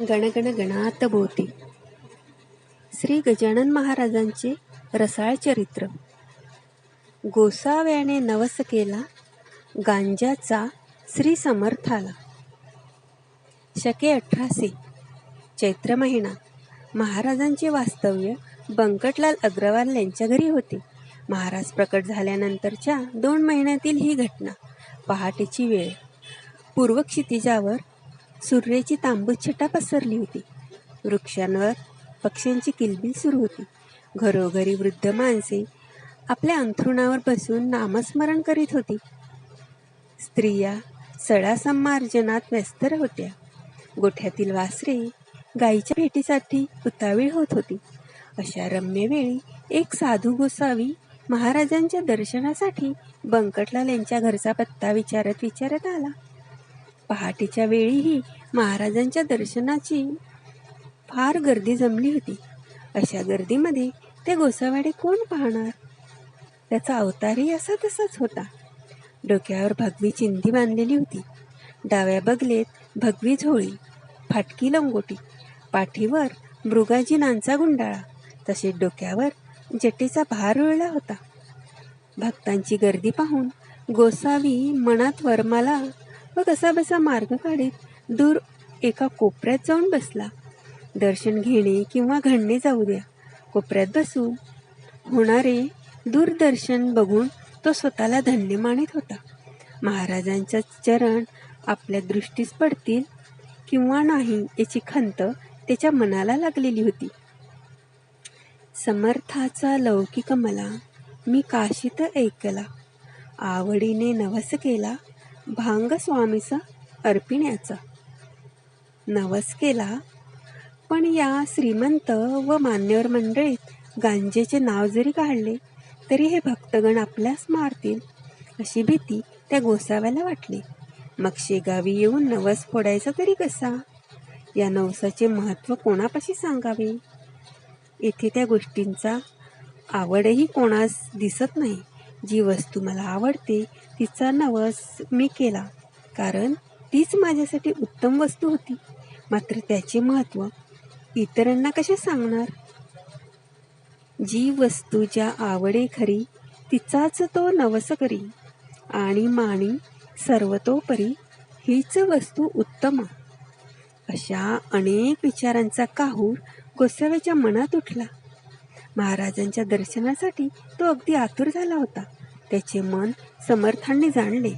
गणगण गणात भोवती श्री गजानन महाराजांचे रसाळ चरित्र. गोसाव्याने नवस केला गांजाचा श्री समर्थाला. शके अठराशे चैत्र महिना. महाराजांचे वास्तव्य बंकटलाल अग्रवाल यांच्या घरी होते. महाराज प्रकट झाल्यानंतरच्या दोन महिन्यातील ही घटना पहाटेची वेळ. पूर्व क्षितिजावर सूर्याची तांबूस छटा पसरली होती. वृक्षांवर पक्ष्यांची किलबिल सुरू होती. घरोघरी वृद्ध माणसे आपल्या अंथरुणावर बसून नामस्मरण करीत होती. स्त्रिया सडासंमार्जनात व्यस्त होत्या गोठ्यातील वासरे गायीच्या भेटीसाठी उतावीळ होत होती. अशा रम्य वेळी एक साधू गोसावी महाराजांच्या दर्शनासाठी बंकटलाल यांच्या घरचा पत्ता विचारत विचारत आला. पहाटेच्या वेळीही महाराजांच्या दर्शनाची फार गर्दी जमली होती. अशा गर्दीमध्ये ते गोसावाडे कोण पाहणार? त्याचा अवतारही असा तसाच होता. डोक्यावर भगवी चिंधी बांधलेली होती. डाव्या बगलेत भगवी झोळी फाटकी लंगोटी पाठीवर मृगाजी नांचा गुंडाळा तसेच डोक्यावर जटेचा भार रुळला होता. भक्तांची गर्दी पाहून गोसावी मनात वरमाला व कसाबसा मार्ग काढीत दूर एका कोपऱ्यात जाऊन बसला. दर्शन घेणे किंवा घडणे जाऊ द्या. कोपऱ्यात बसून होणारे दूरदर्शन बघून तो स्वतःला धन्य मानित होता. महाराजांच्या चरण आपल्या दृष्टीस पडतील किंवा नाही याची खंत त्याच्या मनाला लागलेली होती. समर्थाचा लौकिक मला मी काशीत ऐकला. आवडीने नवस केला. भांग स्वामीचा अर्पिण्याचा. नवस केला. पण या श्रीमंत व मान्यवर मंडळीत गांजेचे नाव जरी काढले तरी हे भक्तगण आपल्यास मारतील अशी भीती त्या गोसाव्याला वाटली. मग शेगावी येऊन नवस फोडायचा तरी कसा? या नवसाचे महत्त्व कोणापाशी सांगावे? येथे त्या गोष्टींचा आवडही कोणास दिसत नाही. जी वस्तू मला आवडते तिचा नवस मी केला. कारण तीच माझ्यासाठी उत्तम वस्तू होती. मात्र त्याचे महत्त्व इतरांना कसे सांगणार? जी वस्तू ज्या आवडे खरी तिचाच तो नवस करी. आणि माणी सर्वतोपरी हीच वस्तू उत्तम. अशा अनेक विचारांचा काहूर गोसाव्याच्या मनात उठला. महाराजांच्या दर्शनासाठी तो अगदी आतुर झाला होता. त्याचे मन समर्थांनी जाणले.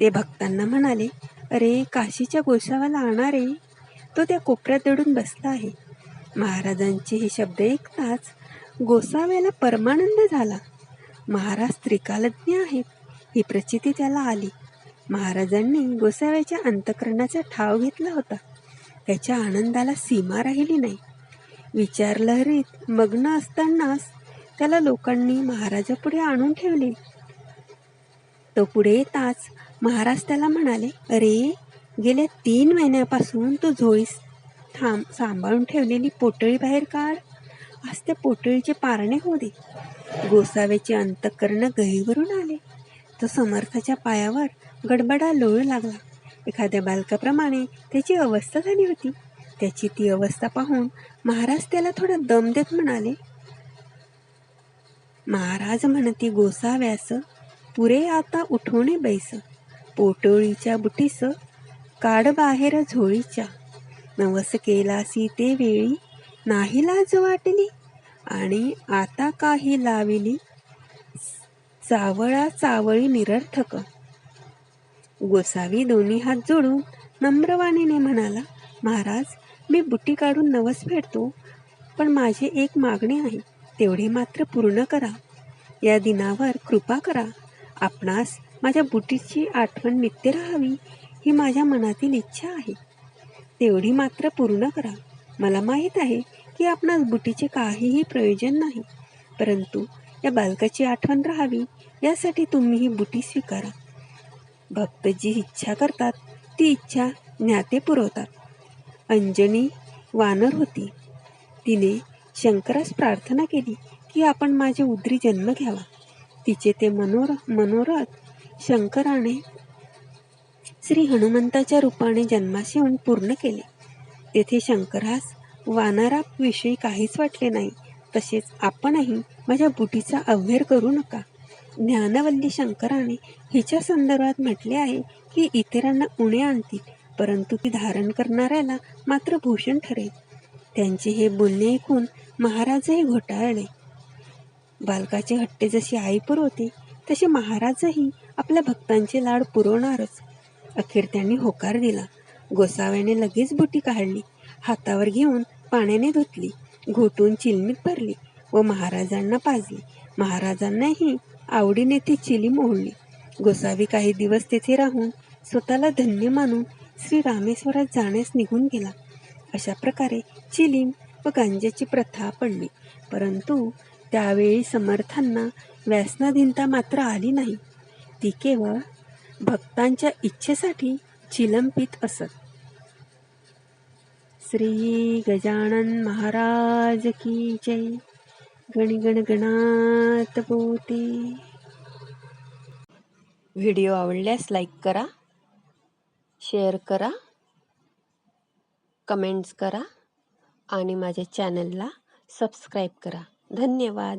ते भक्तांना म्हणाले अरे काशीच्या गोसाव्याला आणणारे तो त्या कोपऱ्यात दडून बसला आहे. महाराजांचे हे शब्द ऐकताच गोसाव्याला परमानंद झाला. महाराज त्रिकालज्ञ आहेत. ही प्रचिती त्याला आली. महाराजांनी गोसाव्याच्या अंतकरणाचा ठाव घेतला होता. त्याच्या आनंदाला सीमा राहिली नाही. विचार लहरीत मग्न असतानाच त्याला लोकांनी महाराजापुढे आणून ठेवले. तो पुढे येताच महाराज त्याला म्हणाले अरे गेल्या तीन महिन्यापासून तो झोळीस थांब सांभाळून ठेवलेली पोटळी बाहेर काढ. आज त्या पोटळीचे पारणे होऊ दे. गोसावेचे अंतकरण गहीवरून आले. तो समर्थाच्या पायावर गडबडा लोळू लागला. एखाद्या बालकाप्रमाणे त्याची अवस्था झाली होती. त्याची ती अवस्था पाहून महाराज त्याला थोडा दम देत म्हणाले महाराज म्हणती गोसाव्यास पुरे आता उठवणे बैस पोटोळीच्या बुटीस काड बाहेर झोळीच्या. नवस केलासी ते वेळी नाही लाज वाटली आणि आता काही लाविली. चावळा चावळी निरर्थक. गोसावी दोन्ही हात जोडून नम्रवाणीने म्हणाला महाराज मी बुटी काढून नवस फेडतो पण माझी एक मागणी आहे तेवढे मात्र पूर्ण करा. या दिनावर कृपा करा. आपणास माझ्या बुटीची आठवण नित्य राहावी ही माझ्या मनातील इच्छा आहे. तेवढी मात्र पूर्ण करा. मला माहीत आहे की आपणास बुटीचे काहीही प्रयोजन नाही परंतु या बालकाची आठवण राहावी यासाठी तुम्ही ही बुटी स्वीकारा. भक्त जी इच्छा करतात ती इच्छा ज्ञाते पुरवतात. अंजनी वानर होती. तिने शंकरास प्रार्थना केली की आपण माझे उदरी जन्म घ्यावा. तिचे ते मनोर मनोरथ शंकराने श्री हनुमंताच्या रूपाने जन्माशी येऊन पूर्ण केले. तेथे शंकरास वानराविषयी काहीच वाटले नाही. तसेच आपणही माझ्या बुटीचा अव्हेर करू नका. ज्ञानवल्ली शंकराने हिच्या संदर्भात म्हटले आहे की इतरांना उणे आणतील. परंतु ती धारण करणाऱ्याला मात्र भूषण ठरेल. त्यांचे हे बोलणे ऐकून महाराजही घोटाळले. बालकाचे हट्टे जशी आई पुरवते तसे महाराजही आपल्या भक्तांचे लाड पुरवणारच. अखेर त्यांनी होकार दिला. गोसाव्याने लगेच बुटी काढली. हातावर घेऊन पाण्याने धुतली. घोटून चिलमीत भरली व महाराजांना पाजली. महाराजांनाही आवडीने ती चिली मोहळली गोसावी काही दिवस तेथे राहून स्वतःला धन्य मानून श्री रामेश्वरात जाण्यास निघून गेला. अशा प्रकारे चिलीम व गांजेची प्रथा पडली. परंतु त्यावेळी समर्थांना व्यसनाधीनता मात्र आली नाही. ती केवळ भक्तांच्या इच्छेसाठी चिलंपित असत. श्री गजानन महाराज की जय. गण गण गणात बोते व्हिडिओ आवडल्यास लाईक करा. शेअर करा कमेंट्स करा आणि माझ्या चॅनलला सबस्क्राईब करा. धन्यवाद.